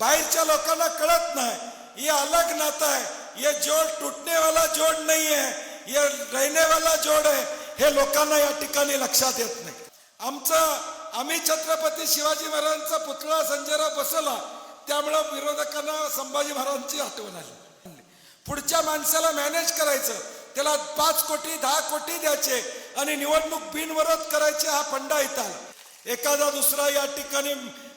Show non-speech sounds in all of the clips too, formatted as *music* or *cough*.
बाहेरच्या लोकांना कळत नाही. ये अलग नाता है ये जोड टूटने वाला जोड नाही आहे. ये रहने वाला जोड आहे. हे लोकांना या ठिकाणी लक्षात येत नाही. आमचं आम्ही छत्रपती शिवाजी महाराजांचा पुतळा संजयराव बसवला त्यामुळं विरोधकांना संभाजी महाराजांची आठवण आली. पुढच्या माणसाला मॅनेज करायचं त्याला पाच कोटी दहा कोटी द्यायचे आणि निवडणूक बिनविरोध करायचे हा फंडा इथं एखादा दुसरा या ठिकाणी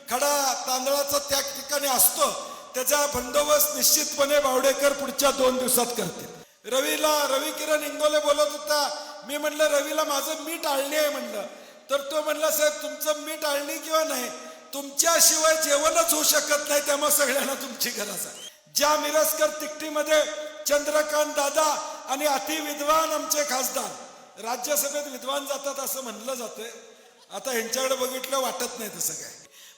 खडा तांदळाचा त्या ठिकाणी असतो त्याचा बंदोबस्त निश्चितपणे बावडेकर पुढच्या दोन दिवसात करतील. रवीला रवी किरण इंगोले बोलत होता मी म्हणलं रवीला माझं मीठ आळणी आहे म्हणलं. तर तो म्हणला साहेब तुमचं मीठ आळणी किंवा नाही तुमच्याशिवाय जेवणच होऊ शकत नाही त्यामुळे सगळ्यांना तुमची गरज आहे. ज्या मिरजकर तिकटीमध्ये चंद्रकांत दादा आणि अति विद्वान आमचे खासदार राज्यसभेत विद्वान जातात असं म्हणलं जातंय. आता यांच्याकडे बघितलं वाटत नाही तसं काय.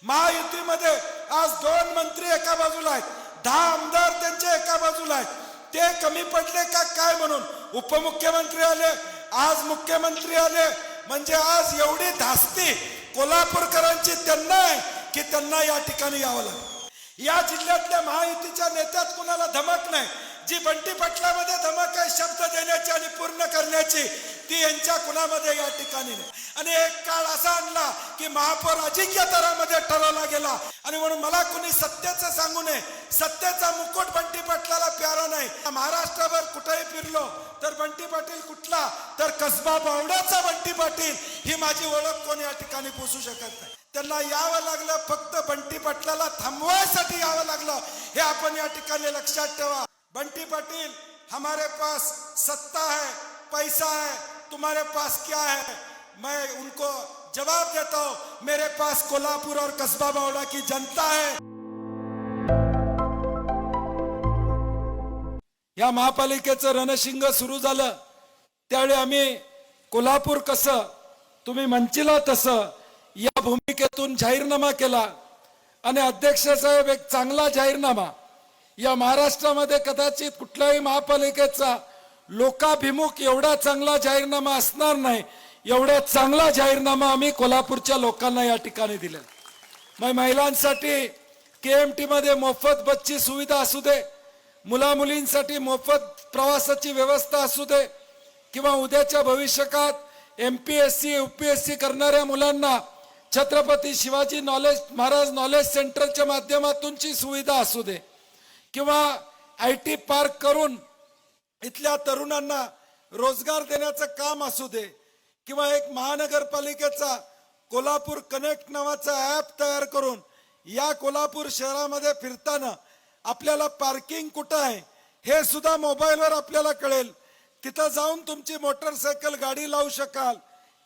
महायुतीमध्ये आज दोन मंत्री एका बाजूला आहेत. दहा आमदार त्यांचे एका बाजूला आहेत. ते कमी पडले का काय म्हणून? उपमुख्यमंत्री आले आज मुख्यमंत्री आले. म्हणजे आज एवढी धास्ती कोल्हापूरकरांची त्यांना आहे की त्यांना या ठिकाणी यावं लागेल. या जिल्ह्यातल्या महायुतीच्या नेत्यात कुणाला धमक नाही? जी बंटी पटलामध्ये धमक शब्द देण्याची आणि पूर्ण करण्याची ती यांच्या कुणामध्ये या ठिकाणी आणि एक काळ असा आणला की महापौर अजिंक्य तरामध्ये ठरवला गेला. आणि म्हणून मला कुणी सत्याचं सांगू नये सत्याचा मुकुट बंटी पाटलाला प्यारा नाही. महाराष्ट्रभर कुठेही फिरलो तर बंटी पाटील कुठला? तर कसबा बावड्याचा बंटी पाटील. ही माझी ओळख कोणी या ठिकाणी पोचू शकत नाही. त्यांना यावं लागलं फक्त बंटी पाटलाला थांबवायसाठी यावं लागलं. हे आपण या ठिकाणी लक्षात ठेवा. बंटी पाटील हमारे पास सत्ता है पैसा है तुम्हारे पास क्या है? मैं उनको जवाब देता हूं मेरे पास कोल्हापुर और कस्बा बावड़ा की जनता है। या महापालिकेचं रणशिंग सुरू झालं त्यावेळी आम्ही कोल्हापूर कसं तुम्ही म्हणचिला तसं या भूमिकेतून जाहीरनामा केला. आणि अध्यक्ष साहेब एक चांगला जाहीरनामा या महाराष्ट्रामध्ये कदाचित कुठल्याही महापालिकेचा लोकाभिमुख एवढा चांगला जाहीरनामा असणार नाही एवढा चांगला जाहीरनामा आम्ही कोल्हापूरच्या लोकांना या ठिकाणी दिला मग महिलांसाठी के मध्ये मोफत बसची सुविधा असू दे मुला मुलींसाठी मोफत प्रवासाची व्यवस्था असू दे किंवा उद्याच्या भविष्यकात M P S C U P S C करणाऱ्या मुलांना छत्रपती शिवाजी नॉलेज महाराज नॉलेज सेंटरच्या माध्यमातूनची सुविधा असू दे. किंवा आय टी पार्क करून इथल्या तरुणांना रोजगार देण्याचं काम असू दे किंवा एक महानगरपालिकेचा कोल्हापूर कनेक्ट नावाचा ॲप तयार करून या कोल्हापूर शहरामध्ये फिरताना आपल्याला पार्किंग कुठं आहे हे सुद्धा मोबाईलवर आपल्याला कळेल. तिथं जाऊन तुमची मोटरसायकल गाडी लावू शकाल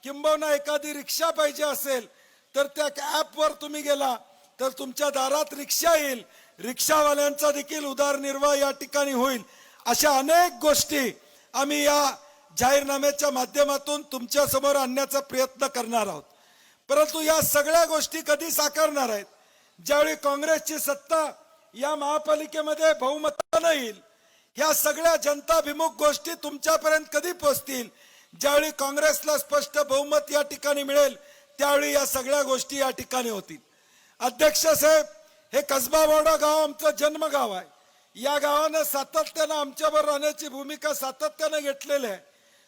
किंबहुना एखादी रिक्षा पाहिजे असेल तर त्या ॲपवर तुम्ही गेला तर तुमच्या दारात रिक्षा येईल रिक्षावाल्यांचा देखील उदारनिर्वाह या ठिकाणी होईल. अशा अनेक गोष्टी आम्ही या जाहीरनाम्याच्या माध्यमातून तुमच्यासमोर आणण्याचा प्रयत्न करणार आहोत. परंतु या सगळ्या गोष्टी कधी साकारणार आहेत? ज्यावेळी काँग्रेसची सत्ता या महापालिकेमध्ये बहुमतानं येईल ह्या सगळ्या जनताभिमुख गोष्टी तुमच्यापर्यंत कधी पोहोचतील ज्यावेळी काँग्रेसला स्पष्ट बहुमत या ठिकाणी मिळेल त्यावेळी या सगळ्या गोष्टी या ठिकाणी होतील. अध्यक्ष साहेब हे कसबावाडा गाव आमचं जन्मगाव आहे या गावानं सातत्यानं आमच्यावर राहण्याची भूमिका सातत्यानं घेतलेली आहे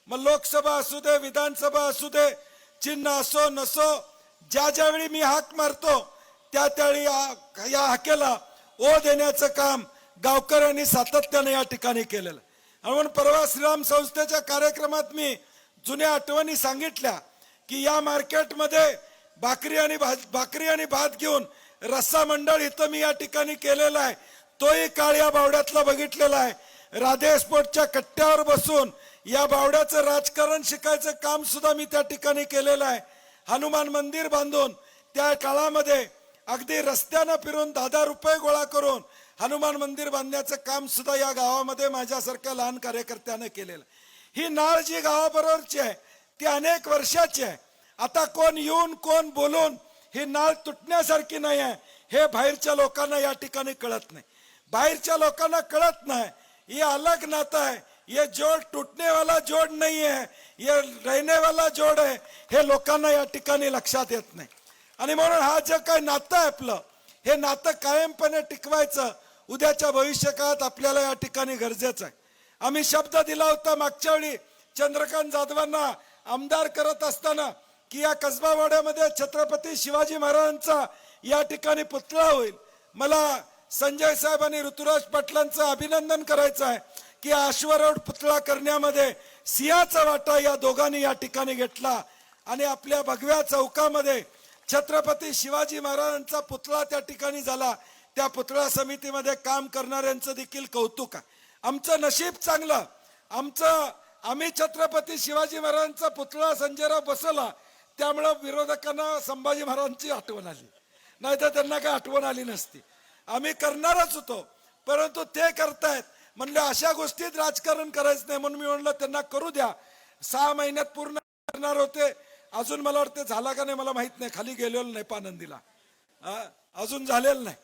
मग लोकसभा असू दे विधानसभा असू दे चिन्ह असो नसो ज्या ज्यावेळी मी हाक मारतो त्या त्यावेळी या- हाकेला ओ देण्याचं काम गावकऱ्यांनी सातत्याने या ठिकाणी केलेलं आहे. म्हणून परवा श्रीराम संस्थेच्या कार्यक्रमात मी जुन्या आठवणी सांगितल्या की या मार्केटमध्ये भाकरी आणि भाकरी आणि भात घेऊन रस्सा मंडळ इथं मी या ठिकाणी केलेला आहे. तोही काळ या बावड्यातला बघितलेला आहे. राधे स्पोर्टच्या कट्ट्यावर बसून या बावड्याचं राजकारण शिकायचं काम सुद्धा मी त्या ठिकाणी केलेलं आहे. हनुमान मंदिर बांधून त्या काळामध्ये अगदी रस्त्यानं फिरून दहा दहा रुपये गोळा करून हनुमान मंदिर बांधण्याचं काम सुद्धा या गावामध्ये माझ्यासारख्या लहान कार्यकर्त्यानं केलेलं आहे. ही नाळ जी गावाबरोबरची आहे ती अनेक वर्षाची आहे. आता कोण येऊन कोण बोलून ही नाळ तुटण्यासारखी नाही आहे. हे बाहेरच्या लोकांना या ठिकाणी कळत नाही. बाहेरच्या लोकांना कळत नाही. हे अलग नातं आहे. ये जोड तुटणेवाला वाला जोड नाही आहे. ये रहने वाला जोड आहे. हे लोकांना या ठिकाणी लक्षात येत नाही. आणि म्हणून हा जे काही नातं आहे आपलं हे नातं कायमपणे टिकवायचं उद्याच्या भविष्यकाळात आपल्याला या ठिकाणी गरजेचं आहे. आम्ही शब्द दिला होता मागच्या वेळी चंद्रकांत जाधवांना आमदार करत असताना की या कसबावाड्यामध्ये छत्रपती शिवाजी महाराजांचा या ठिकाणी पुतळा होईल. मला संजय साहेब आणि ऋतुराज पाटलांचं अभिनंदन करायचं आहे की आश्वरोड पुतळा करण्यामध्ये सिंहाचा वाटा या दोघांनी या ठिकाणी घेतला. आणि आपल्या भगव्या चौकामध्ये छत्रपती शिवाजी महाराजांचा पुतळा त्या ठिकाणी झाला. त्या पुतळा समितीमध्ये काम करणाऱ्यांचं देखील कौतुक आहे. आमचं नशीब चांगलं. आमचं आम्ही छत्रपती शिवाजी महाराजांचा पुतळा संजयराव बसवला. त्यामुळं विरोधकांना संभाजी महाराजांची आठवण आली. नाहीतर त्यांना काही आठवण आली नसती. आम्ही करणारच होतो परंतु ते करतायत. म्हणलं अशा गोष्टीत राजकारण करायचं नाही म्हणून मी म्हणलं त्यांना करू द्या. सहा महिन्यात पूर्ण करणार होते. अजून मला वाटतं झाला का नाही मला माहीत नाही. खाली गेलेलो नाही पानंदीला. अजून झालेलं नाही.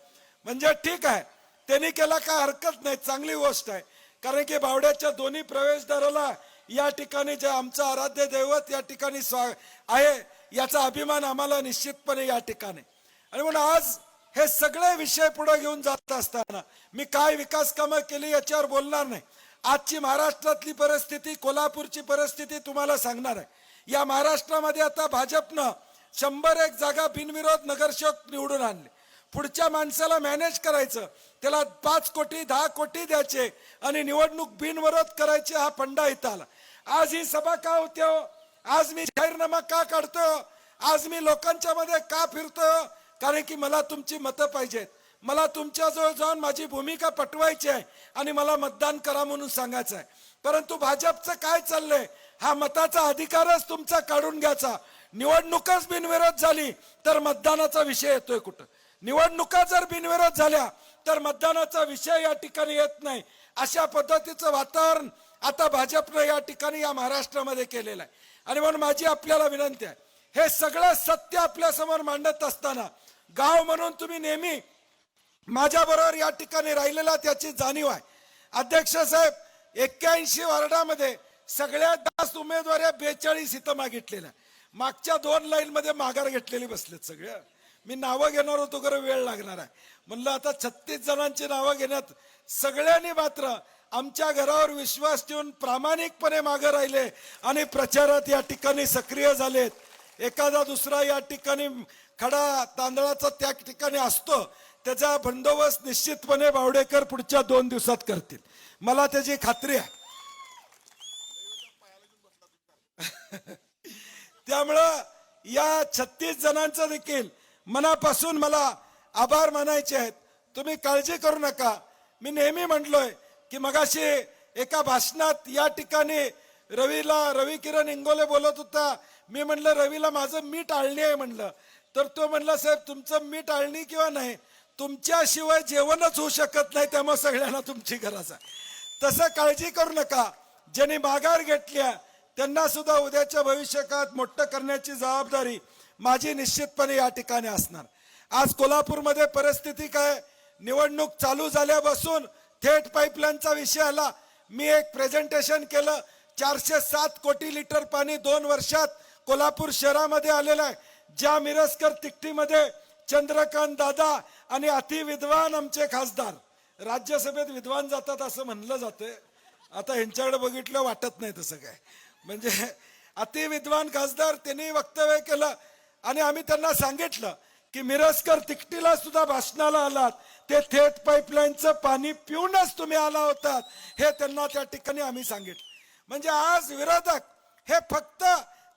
म्हणजे ठीक आहे. त्यांनी केला काय हरकत नाही. चांगली गोष्ट आहे. कारण की बावड्याच्या दोन्ही प्रवेशद्वाराला या ठिकाणी जे आमचं आराध्य दैवत या ठिकाणी स्वा आहे याचा अभिमान आम्हाला निश्चितपणे या ठिकाणी. आणि म्हणून आज हे सगळे विषय पुढे घेऊन जात असताना मी काय विकास कामं केली याच्यावर बोलणार नाही. आजची महाराष्ट्रातली परिस्थिती कोल्हापूरची परिस्थिती तुम्हाला सांगणार आहे. या महाराष्ट्रामध्ये आता भाजपनं शंभर एक जागा बिनविरोध नगरसेवक निवडून आणले. पुढच्या माणसाला मॅनेज करायचं. त्याला पाच कोटी दहा कोटी द्यायचे आणि निवडणूक बिनविरोध करायचे हा फंडा इथं आला आज ही सभा का होते हो? आज मी जाहीरनामा का काढतो हो? आज मी लोकांच्या मध्ये का फिरतोय हो? कारण की मला तुमची मतं पाहिजेत. मला तुमच्याजवळ जाऊन माझी भूमिका पटवायची आहे आणि मला मतदान करा म्हणून सांगायचं आहे. परंतु भाजपचं काय चाललंय? हा मताचा अधिकारच तुमचा काढून घ्यायचा. निवडणूकच बिनविरोध झाली तर मतदानाचा विषय येतोय कुठं? निवडणुका जर बिनविरोध झाल्या तर मतदानाचा विषय या ठिकाणी येत नाही. अशा पद्धतीचं वातावरण आता भाजपनं या ठिकाणी या महाराष्ट्रामध्ये केलेलं आहे. आणि म्हणून माझी आपल्याला विनंती आहे हे सगळं सत्य आपल्यासमोर मांडत असताना गाव म्हणून तुम्ही नेहमी माझ्याबरोबर या ठिकाणी राहिलेला त्याची जाणीव आहे. अध्यक्ष साहेब एक्क्याऐंशी वार्डामध्ये सगळ्या दास उमेदवार बेचाळीस इथं मागितलेल्या मागच्या दोन लाईनमध्ये माघार घेतलेली बसलेत सगळ्या मी नावं घेणार होतो खरं वेळ लागणार आहे. म्हणलं आता छत्तीस जणांची नावं घेण्यात सगळ्यांनी मात्र आमच्या घरावर विश्वास ठेवून प्रामाणिकपणे मागे राहिले आणि प्रचारात या ठिकाणी सक्रिय झालेत. एखादा दुसरा या ठिकाणी खडा तांदळाचा त्या ठिकाणी असतो त्याचा बंदोबस्त निश्चितपणे बावडेकर पुढच्या दोन दिवसात करतील. मला त्याची खात्री आहे. *laughs* त्यामुळं या छत्तीस जणांचं देखील मनापासून मला आभार मानायचे आहेत. तुम्ही काळजी करू नका. मी नेहमी म्हटलोय की मगाशी एका भाषणात या ठिकाणी रवीला रवी किरण इंगोले बोलत होता. मी म्हणलं रवीला माझं मीठ आळणी आहे म्हणलं. तर तो म्हणला साहेब तुमचं मीठ आळणी किंवा नाही तुमच्याशिवाय जेवणच होऊ शकत नाही त्यामुळे सगळ्यांना तुमची गरज आहे. तसं काळजी करू नका. ज्यांनी माघार घेतल्या त्यांना सुद्धा उद्याच्या भविष्य काळात मोठं करण्याची जबाबदारी माझी निश्चितपणे या ठिकाणी असणार. आज कोल्हापूरमध्ये परिस्थिती काय? निवडणूक चालू झाल्यापासून थेट पाईपलाईनचा विषय आला. मी एक प्रेझेंटेशन केलं. चारशे सात कोटी लिटर पाणी दोन वर्षात कोल्हापूर शहरामध्ये आलेलं आहे. ज्या मिरजकर तिकटीमध्ये चंद्रकांत दादा आणि अतिविद्वान आमचे खासदार. राज्यसभेत विद्वान जातात असं म्हणलं जातंय. आता ह्यांच्याकडे बघितलं वाटत नाही तसं काय. म्हणजे अतिविद्वान खासदार त्यांनी वक्तव्य केलं. आणि आम्ही त्यांना सांगितलं की मिरजकर तिकटीला सुद्धा भाषणाला आलात. ते थेट पाईपलाईनचं पाणी पिऊनच तुम्ही आला होतात. हे त्यांना त्या ठिकाणी आम्ही सांगितलं. म्हणजे आज विरोधक हे फक्त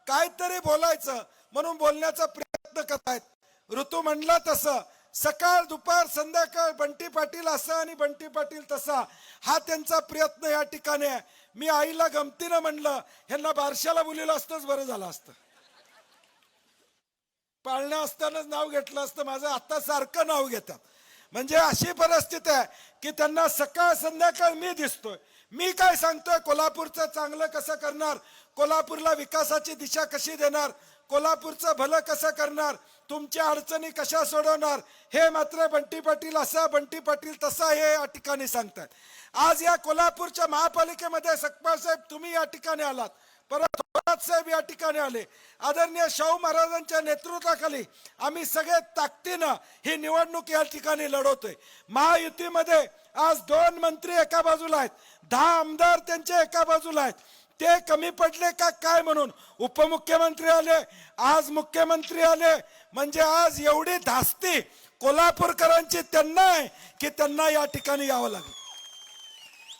काहीतरी बोलायचं म्हणून बोलण्याचा प्रयत्न करतायत. ऋतू म्हणला तसं सकाळ दुपार संध्याकाळ बंटी पाटील असं आणि बंटी पाटील तसा. हा त्यांचा प्रयत्न या ठिकाणी आहे. मी आईला गमतीनं म्हणलं ह्यांना बारशाला बोलिलं असतंच बरं झालं असतं. पाळण्या असतानाच नाव घेतलं असतं. माझं आता सारखं नाव घेतात. म्हणजे अशी परिस्थिती आहे की त्यांना सकाळ संध्याकाळ मी दिसतोय. मी काय सांगतोय? कोल्हापूरचं चांगलं कसं करणार? कोल्हापूरला विकासाची दिशा कशी देणार? कोल्हापूरचं भलं कसं करणार? तुमच्या अडचणी कशा सोडवणार? हे मात्र बंटी पाटील असा बंटी पाटील तसा हे या ठिकाणी सांगतात. आज या कोल्हापूरच्या महापालिकेमध्ये सकपाळ साहेब तुम्ही या ठिकाणी आलात. परत साहेब या ठिकाणी आले. आदरणीय शाहू महाराजांच्या नेतृत्वाखाली आम्ही सगळे ताकदीनं ही निवडणूक या ठिकाणी लढवतोय. महायुतीमध्ये आज दोन मंत्री एका बाजूला आहेत. दहा आमदार त्यांचे एका बाजूला आहेत. ते कमी पडले का काय म्हणून? उपमुख्यमंत्री आले आज मुख्यमंत्री आले. म्हणजे आज एवढी धास्ती कोल्हापूरकरांची त्यांना आहे की त्यांना या ठिकाणी यावं लागलं.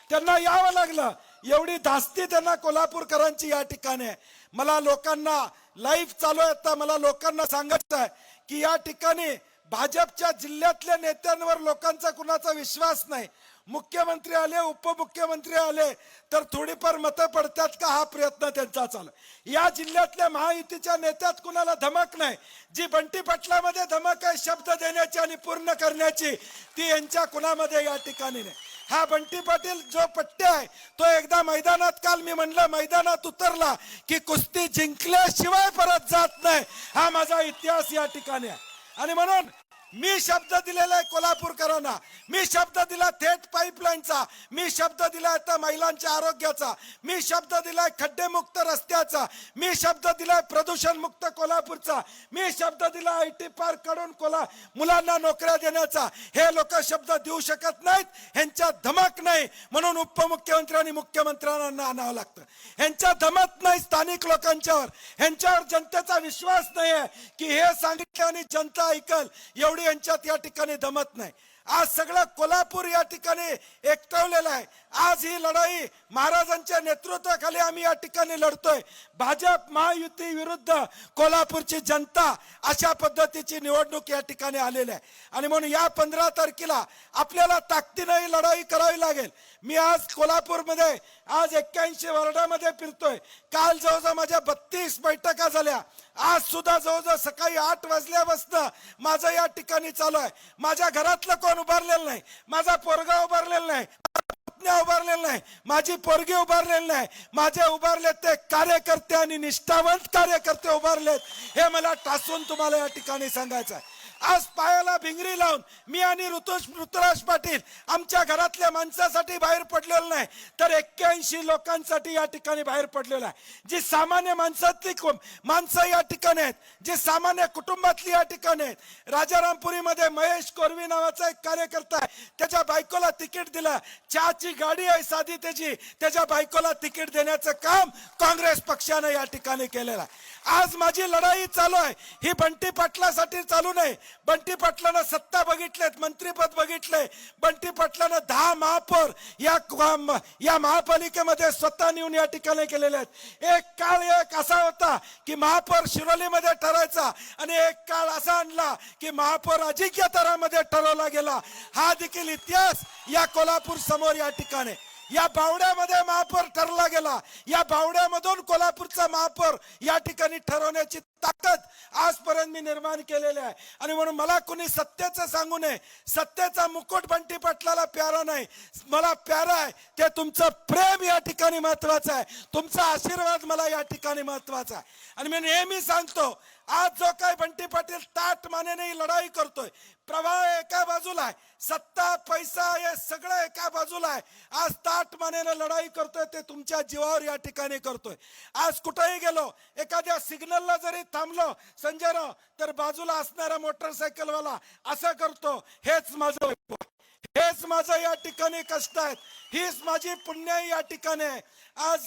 त्यांना यावं लागलं. एवढी धास्ती त्यांना कोल्हापूरकरांची या ठिकाणी. आहे मला लोकांना लाईव्ह चालू आहे मला लोकांना सांगायचं आहे की या ठिकाणी भाजपच्या जिल्ह्यातल्या नेत्यांवर लोकांचा कुणाचा विश्वास नाही. मुख्यमंत्री आले उपमुख्यमंत्री आले तर थोडीफार मतं पडतात का? हा प्रयत्न त्यांचा चालू या जिल्ह्यातल्या महायुतीच्या नेत्यात कुणाला धमक नाही? जी बंटी पाटलामध्ये धमक आहे शब्द देण्याची आणि पूर्ण करण्याची ती यांच्या कुणामध्ये या ठिकाणी नाही. हा बंटी पाटील जो पट्ट्या आहे तो एकदा मैदानात काल मी म्हणलं मैदानात उतरला की कुस्ती जिंकल्याशिवाय परत जात नाही. हा माझा इतिहास या ठिकाणी आहे. आणि म्हणून मी शब्द दिलेला आहे कोल्हापूरकरांना. मी शब्द दिला थेट पाईपलाईनचा. मी शब्द दिला आता महिलांच्या आरोग्याचा. मी शब्द दिलाय खड्डेमुक्त रस्त्याचा. मी शब्द दिलाय प्रदूषण मुक्त कोल्हापूरचा. मी शब्द दिला आय टी पार्ककडून कोल्हा मुलांना नोकऱ्या देण्याचा. हे लोक शब्द देऊ शकत नाहीत. ह्यांच्यात धमक नाही. म्हणून उपमुख्यमंत्री आणि मुख्यमंत्र्यांना आणावं लागतं. ह्यांच्या धमक नाही स्थानिक लोकांच्यावर. ह्यांच्यावर जनतेचा विश्वास नाही आहे की हे सांगितलं आणि जनता ऐकल. एवढं यांच्यात या ठिकाणी दमत नाही. आज सगळं कोल्हापूर या ठिकाणी एकटवलेलं आहे. आज ही लढाई महाराजांच्या नेतृत्वाखाली आम्ही या ठिकाणी लढतोय. भाजप महायुती विरुद्ध कोल्हापूरची जनता अशा पद्धतीची निवडणूक या ठिकाणी आलेली आहे. आणि म्हणून या पंधरा तारखेला आपल्याला ताकदीनं ही लढाई करावी लागेल. मी आज कोल्हापूरमध्ये आज एक्क्याऐंशी वार्डामध्ये फिरतोय. काल जवळजवळ माझ्या बत्तीस बैठका झाल्या. आज सुद्धा जवळजवळ सकाळी आठ वाजल्यापासनं माझं या ठिकाणी चालू आहे. माझ्या घरातलं कोण उभारलेलं नाही माझा पोरगा उभारलेला नाही उभारलेलं नाही माझी पोरगी उभारलेली नाही. माझे उभारले ते कार्यकर्ते आणि निष्ठावंत कार्यकर्ते उभारलेत. हे मला टासून तुम्हाला या ठिकाणी सांगायचं आहे. आज पायाला भिंगरी लावून मी आणि ऋतुष ऋतुराज पाटील आमच्या घरातल्या माणसासाठी बाहेर पडलेलो नाही तर एक्क्याऐंशी लोकांसाठी या ठिकाणी बाहेर पडलेलो आहे. जी सामान्य माणसातली माणसं या ठिकाणी आहेत जी सामान्य कुटुंबातली या ठिकाणी आहेत. राजारामपुरीमध्ये महेश कोरवी नावाचा एक कार्यकर्ता आहे त्याच्या बायकोला तिकीट दिलं. चहाची गाडी आहे साधी त्याची त्याच्या बायकोला तिकीट देण्याचं काम काँग्रेस पक्षानं या ठिकाणी केलेलं आहे. आज माझी लढाई चालू आहे ही बंटी पाटलासाठी चालू नाही बंटी पाटलानं सत्ता बघितलेत मंत्रीपद बघितले बंटी पाटलानं दहा महापौर या या महापालिकेमध्ये स्वतः नेऊन या ठिकाणी केलेले आहेत. एक काळ एक असा होता की महापौर शिरोलीमध्ये ठरायचा आणि एक काळ असा आणला की महापौर अजिंक्य तरामध्ये ठरवला गेला. हा देखील इतिहास या कोल्हापूर समोर या ठिकाणी. या बावड्यामध्ये महापौर ठरला गेला. या बावड्यामधून कोल्हापूरचा महापौर या ठिकाणी ठरवण्याची ताकद आजपर्यंत मी निर्माण केलेली आहे. आणि म्हणून मला कोणी सत्याचं सांगू नये सत्याचा मुकुट बंटी पाटलाला प्यारा नाही. मला प्यारा आहे ते तुमचं प्रेम या ठिकाणी महत्वाचं आहे. तुमचा आशीर्वाद मला या ठिकाणी महत्त्वाचा आहे. आणि मी नेहमी सांगतो आज जो काय बंटी पाटील ताट मानेने लढाई करतोय प्रवाह एका बाजूला आहे. सत्ता पैसा हे सगळं एका बाजूला आहे. आज ताट मानेनं लढाई करतोय ते तुमच्या जीवावर या ठिकाणी करतोय. आज कुठेही गेलो एखाद्या सिग्नलला जरी थांबलो संजयराव तर बाजूला असणारा मोटरसायकलवाला असं करतो हेच माझं हेच माझं या ठिकाणी कष्ट आहेत. हीच माझी पुण्य या ठिकाणी आहे. आज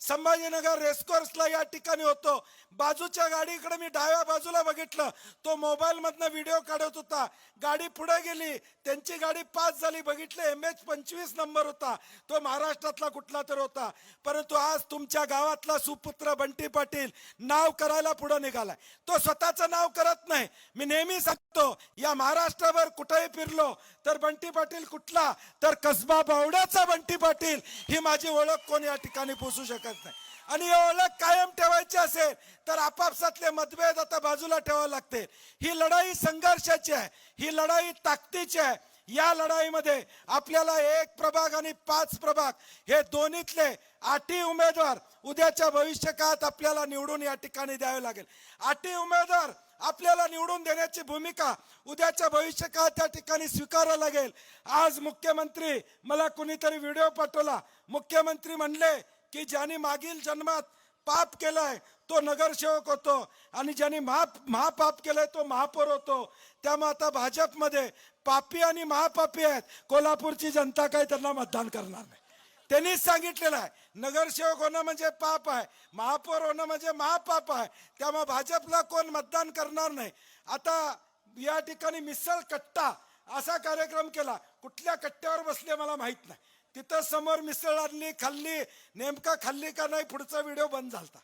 संभाजीनगर रेसकोर्सला या ठिकाणी होतो. बाजूच्या गाडीकडे मी डाव्या बाजूला बघितलं. तो मोबाईलमधनं व्हिडिओ काढत होता. गाडी पुढे गेली. त्यांची गाडी पास झाली. बघितलं? एम एच पंचवीस नंबर होता. तो महाराष्ट्रातला कुठला तर होता. परंतु आज तुमच्या गावातला सुपुत्र बंटी पाटील नाव करायला पुढे निघालाय. तो स्वतःचं नाव करत नाही. मी नेहमी सांगतो या महाराष्ट्रावर कुठेही फिरलो तर बंटी पाटील कुठला? तर कसबा बावड्याचा बंटी पाटील. ही माझी ओळख कोण या ठिकाणी पोचू शकत नाही. आणि ही ओळख कायम ठेवायची असेल तर आपापसातले मतभेद आता बाजूला ठेवावे लागते ही लढाई संघर्षाची आहे. ही लढाई ताकदीची आहे. या लढाईमध्ये आपल्याला एक प्रभाग आणि पाच प्रभाग हे दोन्हीतले आठी उमेदवार उद्याच्या भविष्यकाळात आपल्याला निवडून या ठिकाणी द्यावे लागेल. आठी उमेदवार आपल्याला निवडून देण्याची भूमिका उद्याच्या भविष्य काळात त्या ठिकाणी स्वीकारावं लागेल. आज मुख्यमंत्री मला कुणीतरी व्हिडिओ पाठवला. मुख्यमंत्री म्हणले की ज्यांनी मागील जन्मात पाप केलाय तो नगरसेवक होतो. आणि ज्यांनी महा महापाप केलाय तो महापौर होतो. त्यामुळे आता भाजपमध्ये पापी आणि महापापी आहेत. कोल्हापूरची जनता काही त्यांना मतदान करणार नाही. त्यांनीच सांगितलेलं आहे. नगरसेवक होणं म्हणजे पाप आहे. महापौर होणं म्हणजे महापाप आहे. त्यामुळे भाजपला कोण मतदान करणार नाही. आता या ठिकाणी मिसळ कट्टा असा कार्यक्रम केला. कुठल्या कट्ट्यावर बसले मला माहीत नाही. तिथं समोर मिसळ आणली खाल्ली. नेमका खाल्ली का नाही पुढचा व्हिडिओ बंद झालता.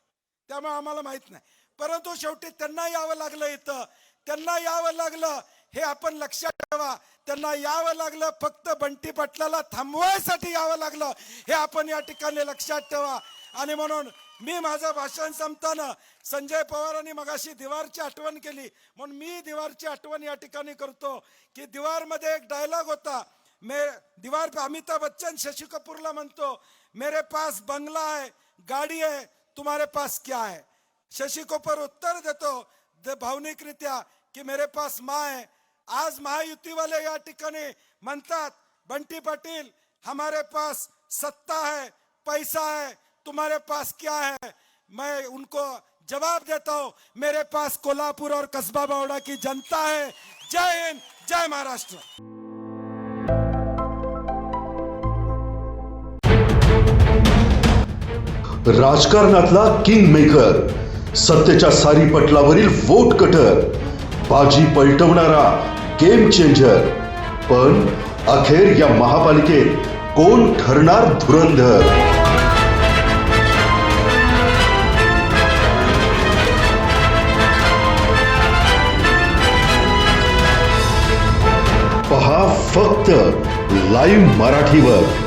त्यामुळे आम्हाला माहीत नाही. परंतु शेवटी त्यांना यावं लागलं इथं. त्यांना यावं लागलं हे आपण लक्षात ठेवा. त्यांना यावं लागलं फक्त बंटी पाटलाला थांबवायसाठी यावं लागलं हे आपण या ठिकाणी लक्षात ठेवा. आणि म्हणून मी माझं भाषण संपताना संजय पवारांनी मगाशी दिवारची आठवण केली. म्हणून मी दिवारची आठवण या ठिकाणी करतो की दिवारमध्ये एक डायलॉग होता. मे दीवार पे अमिताभ बच्चन शशी कपूरला म्हणतो मेरे पास बंगला आहे गाडी आहे तुम्हारे पास क्या आहे शशी कपूर उत्तर देतो भावनिकरित्या की मेरे पास माँ है। आज महायुतीवाले या ठिकाणी म्हणतात बंटी पाटील, हमारे पास सत्ता है, पैसा है, तुम्हारे पास क्या है? मैं उनको जवाब देता हूँ, मेरे पास कोल्हापुर और कस्बा बावड़ा की जनता है। जय हिंद, जय महाराष्ट्र। राजकारणातला किंग मेकर सत्तेच्या सारी पटलावरील वोट कटर बाजी पलटवणारा गेम चेंजर पण अखेर या महापालिकेत कोण ठरणार धुरंधर? पहा फक्त लाईव्ह मराठीवर.